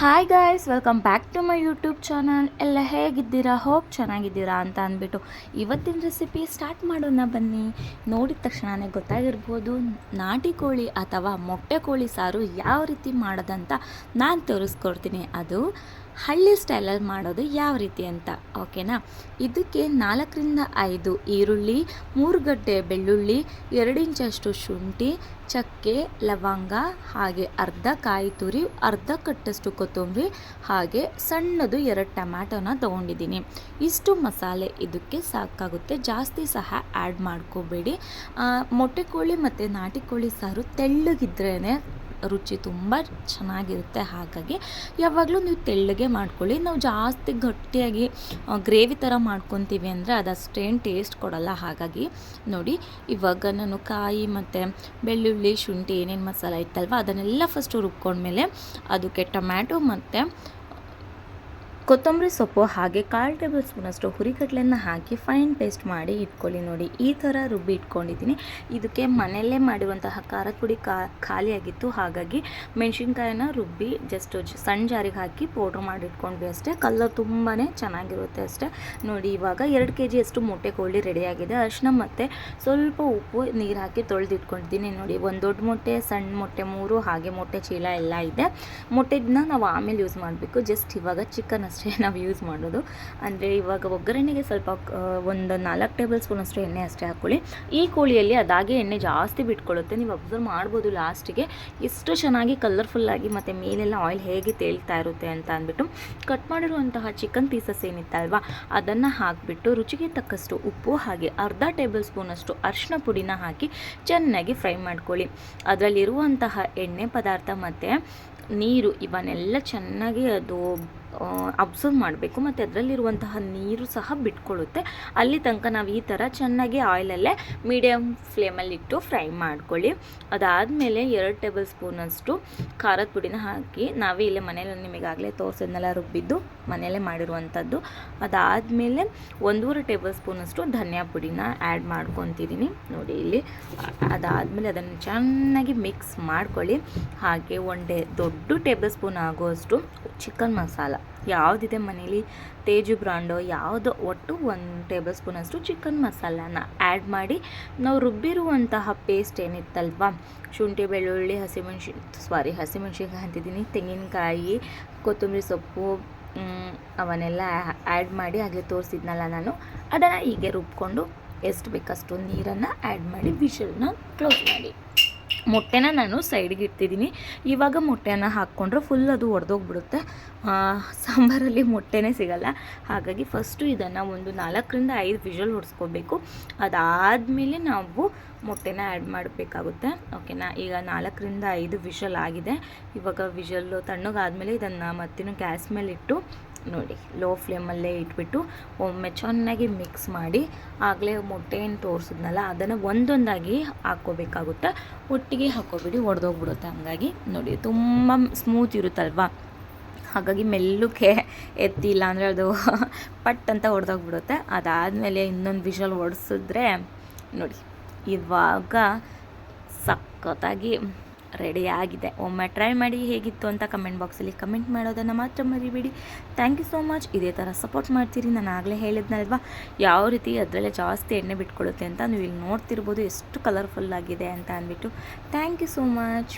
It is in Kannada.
Hi guys welcome back to my YouTube channel ಎಲ್ಲ ಹೇಗಿದ್ದೀರಾ? ಹೋಪ್ ಚೆನ್ನಾಗಿದ್ದೀರಾ ಅಂತ ಅಂದ್ಬಿಟ್ಟು ಇವತ್ತಿನ ರೆಸಿಪಿ ಸ್ಟಾರ್ಟ್ ಮಾಡೋಣ ಬನ್ನಿ. ನೋಡಿದ ತಕ್ಷಣವೇ ಗೊತ್ತಾಗಿರ್ಬೋದು, ನಾಟಿ ಕೋಳಿ ಅಥವಾ ಮೊಟ್ಟೆ ಕೋಳಿ ಸಾರು ಯಾವ ರೀತಿ ಮಾಡೋದಂತ ನಾನು ತೋರಿಸ್ಕೊಡ್ತೀನಿ. ಅದು ಹಳ್ಳಿ ಸ್ಟೈಲಲ್ಲಿ ಮಾಡೋದು ಯಾವ ರೀತಿ ಅಂತ, ಓಕೆನಾ? ಇದಕ್ಕೆ ನಾಲ್ಕರಿಂದ ಐದು ಈರುಳ್ಳಿ, ಮೂರು ಗಡ್ಡೆ ಬೆಳ್ಳುಳ್ಳಿ, ಎರಡು ಇಂಚಷ್ಟು ಶುಂಠಿ, ಚಕ್ಕೆ, ಲವಂಗ, ಹಾಗೆ ಅರ್ಧ ಕಾಯಿ ತುರಿ, ಅರ್ಧ ಕಟ್ಟಷ್ಟು ಕೊತ್ತಂಬರಿ, ಹಾಗೆ ಸಣ್ಣದು ಎರಡು ಟೊಮ್ಯಾಟೋನ ತೊಗೊಂಡಿದ್ದೀನಿ. ಇಷ್ಟು ಮಸಾಲೆ ಇದಕ್ಕೆ ಸಾಕಾಗುತ್ತೆ. ಜಾಸ್ತಿ ಸಹ ಆ್ಯಡ್ ಮಾಡ್ಕೋಬೇಡಿ. ಮೊಟ್ಟೆ ಕೋಳಿ ಮತ್ತು ನಾಟಿ ಕೋಳಿ ಸಾರು ತೆಳ್ಳಗಿದ್ರೇ ರುಚಿ ತುಂಬ ಚೆನ್ನಾಗಿರುತ್ತೆ. ಹಾಗಾಗಿ ಯಾವಾಗಲೂ ನೀವು ತೆಳ್ಳಗೆ ಮಾಡ್ಕೊಳ್ಳಿ. ನಾವು ಜಾಸ್ತಿ ಗಟ್ಟಿಯಾಗಿ ಗ್ರೇವಿ ಥರ ಮಾಡ್ಕೊತೀವಿ ಅಂದರೆ ಅದು ಅಷ್ಟೇನು ಟೇಸ್ಟ್ ಕೊಡಲ್ಲ. ಹಾಗಾಗಿ ನೋಡಿ, ಇವಾಗ ನಾನು ಕಾಯಿ ಮತ್ತು ಬೆಳ್ಳುಳ್ಳಿ, ಶುಂಠಿ ಏನೇನು ಮಸಾಲ ಇತ್ತಲ್ವ, ಅದನ್ನೆಲ್ಲ ಫಸ್ಟು ರುಬ್ಕೊಂಡ್ಮೇಲೆ, ಅದಕ್ಕೆ ಟೊಮ್ಯಾಟೊ ಮತ್ತು ಕೊತ್ತಂಬರಿ ಸೊಪ್ಪು ಹಾಗೆ ಕಾಲು ಟೇಬಲ್ ಸ್ಪೂನಷ್ಟು ಹುರಿಗಡ್ಲೆನ ಹಾಕಿ ಫೈನ್ ಪೇಸ್ಟ್ ಮಾಡಿ ಇಟ್ಕೊಳ್ಳಿ ನೋಡಿ. ಈ ಥರ ರುಬ್ಬಿ ಇಟ್ಕೊಂಡಿದ್ದೀನಿ. ಇದಕ್ಕೆ ಮನೆಯಲ್ಲೇ ಮಾಡಿರುವಂತಹ ಖಾರದ ಪುಡಿ ಕಾ, ಖಾಲಿಯಾಗಿತ್ತು. ಹಾಗಾಗಿ ಮೆಣಸಿನ್ಕಾಯಿನ ರುಬ್ಬಿ ಜಸ್ಟ್ ಸಣ್ಣ ಜಾರಿಗೆ ಹಾಕಿ ಪೌಡ್ರ್ ಮಾಡಿ ಇಟ್ಕೊಂಡ್ವಿ ಅಷ್ಟೇ. ಕಲರ್ ತುಂಬಾ ಚೆನ್ನಾಗಿರುತ್ತೆ ಅಷ್ಟೇ. ನೋಡಿ, ಇವಾಗ ಎರಡು ಕೆ ಜಿಯಷ್ಟು ಮೊಟ್ಟೆ ಕೋಳಿ ರೆಡಿಯಾಗಿದೆ ಅರಿಶಿನ ಮತ್ತು ಸ್ವಲ್ಪ ಉಪ್ಪು, ನೀರು ಹಾಕಿ ತೊಳೆದಿಟ್ಕೊಂಡಿದ್ದೀನಿ ನೋಡಿ. ಒಂದು ದೊಡ್ಡ ಮೊಟ್ಟೆ ಸಣ್ಣ ಮೊಟ್ಟೆ ಮೂರು ಹಾಗೆ ಮೊಟ್ಟೆ ಚೀಲ ಎಲ್ಲ ಇದೆ. ಮೊಟ್ಟೆನ ನಾವು ಆಮೇಲೆ ಯೂಸ್ ಮಾಡಬೇಕು. ಜಸ್ಟ್ ಇವಾಗ ಚಿಕನ್ ಅಷ್ಟೇ. ನಾವು ಯೂಸ್ ಮಾಡೋದು. ಅಂದರೆ ಇವಾಗ ಒಗ್ಗರಣೆಗೆ ಸ್ವಲ್ಪ ಒಂದು ನಾಲ್ಕು ಟೇಬಲ್ ಸ್ಪೂನ್ ಅಷ್ಟು ಎಣ್ಣೆ ಅಷ್ಟೇ ಹಾಕ್ಕೊಳ್ಳಿ ಈ ಕೋಳಿಯಲ್ಲಿ ಅದಾಗೆ ಎಣ್ಣೆ ಜಾಸ್ತಿ ಬಿಟ್ಕೊಳ್ಳುತ್ತೆ. ನೀವು ಅಬ್ಸರ್ವ್ ಮಾಡ್ಬೋದು ಲಾಸ್ಟಿಗೆ ಎಷ್ಟು ಚೆನ್ನಾಗಿ ಕಲರ್ಫುಲ್ಲಾಗಿ ಮತ್ತು ಮೇಲೆಲ್ಲ ಆಯಿಲ್ ಹೇಗೆ ತೇಲ್ತಾ ಇರುತ್ತೆ ಅಂತ ಅಂದ್ಬಿಟ್ಟು. ಕಟ್ ಮಾಡಿರುವಂತಹ ಚಿಕನ್ ಪೀಸಸ್ ಏನಿತ್ತಲ್ವಾ, ಅದನ್ನು ಹಾಕಿಬಿಟ್ಟು ರುಚಿಗೆ ತಕ್ಕಷ್ಟು ಉಪ್ಪು ಹಾಗೆ ಅರ್ಧ ಟೇಬಲ್ ಸ್ಪೂನಷ್ಟು ಅರಿಶಿನ ಪುಡಿನ ಹಾಕಿ ಚೆನ್ನಾಗಿ ಫ್ರೈ ಮಾಡ್ಕೊಳ್ಳಿ. ಅದರಲ್ಲಿರುವಂತಹ ಎಣ್ಣೆ ಪದಾರ್ಥ ಮತ್ತು ನೀರು ಇವನ್ನೆಲ್ಲ ಚೆನ್ನಾಗಿ ಅದು ಅಬ್ಸರ್ವ್ ಮಾಡಬೇಕು. ಮತ್ತು ಅದರಲ್ಲಿರುವಂತಹ ನೀರು ಸಹ ಬಿಟ್ಕೊಳ್ಳುತ್ತೆ. ಅಲ್ಲಿ ತನಕ ನಾವು ಈ ಥರ ಚೆನ್ನಾಗಿ ಆಯಿಲಲ್ಲೇ ಮೀಡಿಯಮ್ ಫ್ಲೇಮಲ್ಲಿಟ್ಟು ಫ್ರೈ ಮಾಡ್ಕೊಳ್ಳಿ. ಅದಾದಮೇಲೆ ಎರಡು ಟೇಬಲ್ ಸ್ಪೂನಷ್ಟು ಖಾರದ ಪುಡಿನ ಹಾಕಿ ನಾವೇ ಇಲ್ಲೇ ಮನೇಲಿ ನಿಮಗಾಗಲೇ ತೋರಿಸಿದ್ನೆಲ್ಲ ರುಬ್ಬಿದ್ದು ಮನೆಯಲ್ಲೇ ಮಾಡಿರುವಂಥದ್ದು. ಅದಾದಮೇಲೆ ಒಂದೂವರೆ ಟೇಬಲ್ ಸ್ಪೂನಷ್ಟು ಧನಿಯಾ ಪುಡಿನ ಆ್ಯಡ್ ಮಾಡ್ಕೊತಿದ್ದೀನಿ ನೋಡಿ ಇಲ್ಲಿ ಅದಾದಮೇಲೆ ಅದನ್ನು ಚೆನ್ನಾಗಿ ಮಿಕ್ಸ್ ಮಾಡ್ಕೊಳ್ಳಿ. ಹಾಗೆ ಒಂದೇ ದೊಡ್ಡ ಟೇಬಲ್ ಸ್ಪೂನ್ ಆಗುವಷ್ಟು ಚಿಕನ್ ಮಸಾಲ ಯಾವುದಿದೆ ಮನೇಲಿ? ತೇಜು ಬ್ರಾಂಡು? ಯಾವುದೋ? ಒಟ್ಟು ಒಂದು ಟೇಬಲ್ ಸ್ಪೂನಷ್ಟು ಚಿಕನ್ ಮಸಾಲಾನ ಆ್ಯಡ್ ಮಾಡಿ ನಾವು ರುಬ್ಬಿರುವಂತಹ ಪೇಸ್ಟ್ ಏನಿತ್ತಲ್ವ? ಶುಂಠಿ, ಬೆಳ್ಳುಳ್ಳಿ, ಹಸಿಮೆಣ್ಸಿ ಸಾರಿ ಹಸಿಮೆಣ್ಸಿನ್ಕಾಯಿ ಅಂತಿದ್ದೀನಿ. ತೆಂಗಿನಕಾಯಿ, ಕೊತ್ತಂಬರಿ ಸೊಪ್ಪು ಅವನ್ನೆಲ್ಲ ಆ್ಯಡ್ ಮಾಡಿ ಆಗಲೇ ತೋರಿಸಿದ್ನಲ್ಲ ನಾನು. ಅದನ್ನು ಹೀಗೆ ರುಬ್ಕೊಂಡು ಎಷ್ಟು ಬೇಕಷ್ಟು ನೀರನ್ನು ಆ್ಯಡ್ ಮಾಡಿ ವಿಷಲ್ನ ಕ್ಲೋಸ್ ಮಾಡಿ. ಮೊಟ್ಟೆನ ನಾನು ಸೈಡ್ಗೆ ಇಡ್ತಿದ್ದೀನಿ ಇವಾಗ ಮೊಟ್ಟೆನ ಹಾಕ್ಕೊಂಡ್ರೆ ಫುಲ್ ಅದು ಒಡೆದೋಗ್ಬಿಡುತ್ತೆ. ಸಾಂಬಾರಲ್ಲಿ ಮೊಟ್ಟೆನೇ ಸಿಗಲ್ಲ. ಹಾಗಾಗಿ ಫಸ್ಟು ಇದನ್ನು ಒಂದು ನಾಲ್ಕರಿಂದ ಐದು ವಿಷಲ್ ಹೊಡ್ಸ್ಕೋಬೇಕು ಅದಾದಮೇಲೆ ನಾವು ಮೊಟ್ಟೆನ ಆ್ಯಡ್ ಮಾಡಬೇಕಾಗುತ್ತೆ. ಓಕೆನಾ ಈಗ ನಾಲ್ಕರಿಂದ ಐದು ವಿಷಲ್ ಆಗಿದೆ. ಇವಾಗ ವಿಷಲ್ಲು ತಣ್ಣಗಾದಮೇಲೆ ಇದನ್ನು ಮತ್ತಿನ ಗ್ಯಾಸ್ ಮೇಲೆ ಇಟ್ಟು ನೋಡಿ ಲೋ ಫ್ಲೇಮಲ್ಲೇ ಇಟ್ಬಿಟ್ಟು ಒಮ್ಮೆ ಚೆನ್ನಾಗಿ ಮಿಕ್ಸ್ ಮಾಡಿ, ಆಗಲೇ ಮೊಟ್ಟೆ ತೋರಿಸಿದ್ನಲ್ಲ, ಅದನ್ನು ಒಂದೊಂದಾಗಿ ಹಾಕ್ಕೋಬೇಕಾಗುತ್ತೆ. ಒಟ್ಟಿಗೆ ಹಾಕ್ಕೋಬಿಡಿ, ಒಡೆದೋಗ್ಬಿಡುತ್ತೆ. ಹಂಗಾಗಿ ನೋಡಿ, ತುಂಬ ಸ್ಮೂತ್ ಇರುತ್ತಲ್ವಾ? ಹಾಗಾಗಿ ಮೆಲ್ಲಕ್ಕೆ ಎತ್ತಿಲ್ಲ ಅಂದರೆ ಅದು ಪಟ್ ಅಂತ ಹೊಡೆದೋಗ್ಬಿಡುತ್ತೆ ಅದಾದಮೇಲೆ ಇನ್ನೊಂದು ವಿಷಲ್ ಹೊಡೆಸಿದ್ರೆ ನೋಡಿ, ಇವಾಗ ಸಖತ್ತಾಗಿ ರೆಡಿ ಆಗಿದೆ. ಒಮ್ಮೆ ಟ್ರೈ ಮಾಡಿ ಹೇಗಿತ್ತು ಅಂತ ಕಮೆಂಟ್ ಬಾಕ್ಸಲ್ಲಿ ಕಮೆಂಟ್ ಮಾಡೋದನ್ನು ಮಾತ್ರ ಮರಿಬೇಡಿ. Thank you so much. ಇದೇ ಥರ ಸಪೋರ್ಟ್ ಮಾಡ್ತೀರಿ. ನಾನು ಆಗಲೇ ಹೇಳಿದ್ನಲ್ವಾ? ಯಾವ ರೀತಿ ಅದರಲ್ಲೇ ಜಾಸ್ತಿ ಎಣ್ಣೆ ಬಿಟ್ಕೊಳ್ಳುತ್ತೆ ಅಂತ ನೀವು ಇಲ್ಲಿ ನೋಡ್ತಿರ್ಬೋದು. ಎಷ್ಟು ಕಲರ್ಫುಲ್ ಆಗಿದೆ ಅಂತ ಅಂದ್ಬಿಟ್ಟು. Thank you so much.